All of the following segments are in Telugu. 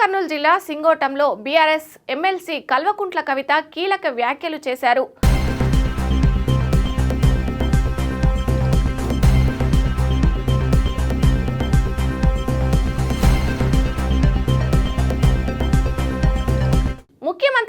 కర్నూలు జిల్లా సింగోటంలో బీఆర్ఎస్ ఎమ్మెల్సీ కల్వకుంట్ల కవిత కీలక వ్యాఖ్యలు చేశారు.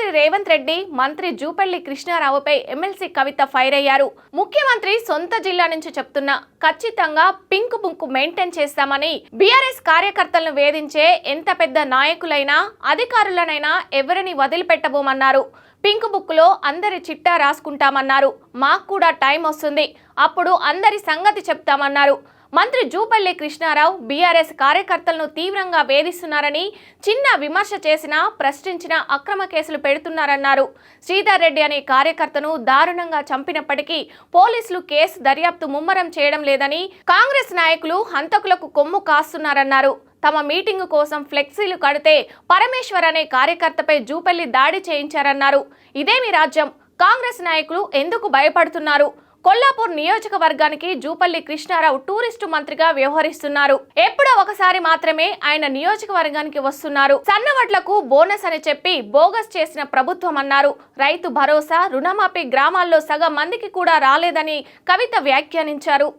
ముఖ్యమంత్రి రేవంత్ రెడ్డి మంత్రి జూపల్లి కృష్ణారావుపై ఎమ్మెల్సీ కవిత ఫైర్ అయ్యారు. ముఖ్యమంత్రి సొంత జిల్లా నుంచి చెప్తున్నా ఖచ్చితంగా పింక్ బుక్ మెయింటైన్ చేస్తామని బీఆర్ఎస్ కార్యకర్తలను వేధించే ఎంత పెద్ద నాయకులైనా అధికారులనైనా ఎవరిని వదిలిపెట్టబోమన్నారు. పింక్ బుక్లో అందరి చిట్టా రాసుకుంటామన్నారు. మాకు కూడా టైం వస్తుంది. అప్పుడు అందరి సంగతి చెప్తామన్నారు. మంత్రి జూపల్లి కృష్ణారావు బీఆర్ఎస్ కార్యకర్తలను తీవ్రంగా వేధిస్తున్నారని చిన్న విమర్శ చేసినా ప్రశ్నించిన అక్రమ కేసులు పెడుతున్నారన్నారు. శ్రీధర్ రెడ్డి అనే కార్యకర్తను దారుణంగా చంపినప్పటికీ పోలీసులు కేసు దర్యాప్తు ముమ్మరం చేయడం లేదని కాంగ్రెస్ నాయకులు హంతకులకు కొమ్ము కాస్తున్నారన్నారు. తమ మీటింగు కోసం ఫ్లెక్సీలు కడితే పరమేశ్వర్ అనే కార్యకర్తపై జూపల్లి దాడి చేయించారన్నారు. ఇదేమి రాజ్యం? కాంగ్రెస్ నాయకులు ఎందుకు భయపడుతున్నారు? కొల్లాపూర్ నియోజకవర్గానికి జూపల్లి కృష్ణారావు టూరిస్టు మంత్రిగా వ్యవహరిస్తున్నారు. ఎప్పుడో ఒకసారి మాత్రమే ఆయన నియోజకవర్గానికి వస్తున్నారు. సన్నవడ్లకు బోనస్ అని చెప్పి బోగస్ చేసిన ప్రభుత్వం అన్నారు. రైతు భరోసా రుణమాఫీ గ్రామాల్లో సగం మందికి కూడా రాలేదని కవిత వ్యాఖ్యానించారు.